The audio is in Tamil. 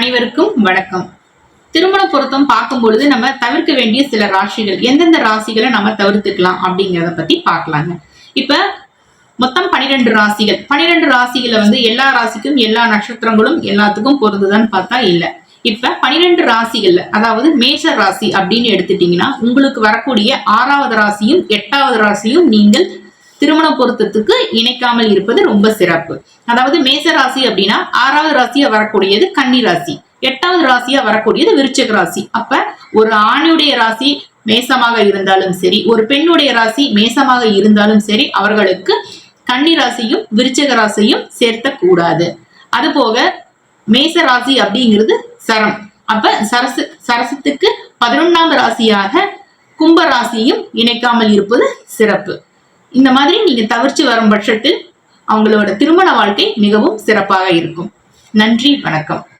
அனைவருக்கும் வணக்கம். திருமண பொருத்தம் பார்க்கும் பொழுது நம்ம தவிர்க்க வேண்டிய சில ராசிகள் எந்தெந்த ராசிகளை நம்ம தவிர்த்துக்கலாம் அப்படிங்கிறத பத்தி பார்க்கலாங்க. இப்ப மொத்தம் பனிரெண்டு ராசிகள். பனிரெண்டு ராசிகளை வந்து எல்லா ராசிக்கும் எல்லா நட்சத்திரங்களும் எல்லாத்துக்கும் பொருந்துதான்னு பார்த்தா இல்ல. இப்ப பனிரெண்டு ராசிகள்ல அதாவது மேஷ ராசி அப்படின்னு எடுத்துட்டீங்கன்னா உங்களுக்கு வரக்கூடிய ஆறாவது ராசியும் எட்டாவது ராசியும் நீங்கள் திருமண பொருத்தத்துக்கு இணைக்காமல் இருப்பது ரொம்ப சிறப்பு. அதாவது மேச ராசி அப்படின்னா ஆறாவது ராசியா வரக்கூடியது கன்னி ராசி எட்டாவது ராசியா வரக்கூடியது விருச்சக ராசி. அப்ப ஒரு ஆணுடைய ராசி மேசமாக இருந்தாலும் சரி ஒரு பெண்ணுடைய ராசி மேசமாக இருந்தாலும் சரி அவர்களுக்கு கன்னி ராசியும் விருச்சக ராசியும் சேர்த்த கூடாது அதுபோக மேச ராசி அப்படிங்கிறது சரம். அப்ப சரசு சரசத்துக்கு பதினொன்னாம் ராசியாக கும்ப ராசியும் இணைக்காமல் இருப்பது சிறப்பு. இந்த மாதிரி நீங்க தவிர்த்து வரும் பட்சத்தில் அவங்களோட திருமண வாழ்க்கை மிகவும் சிறப்பாக இருக்கும். நன்றி வணக்கம்.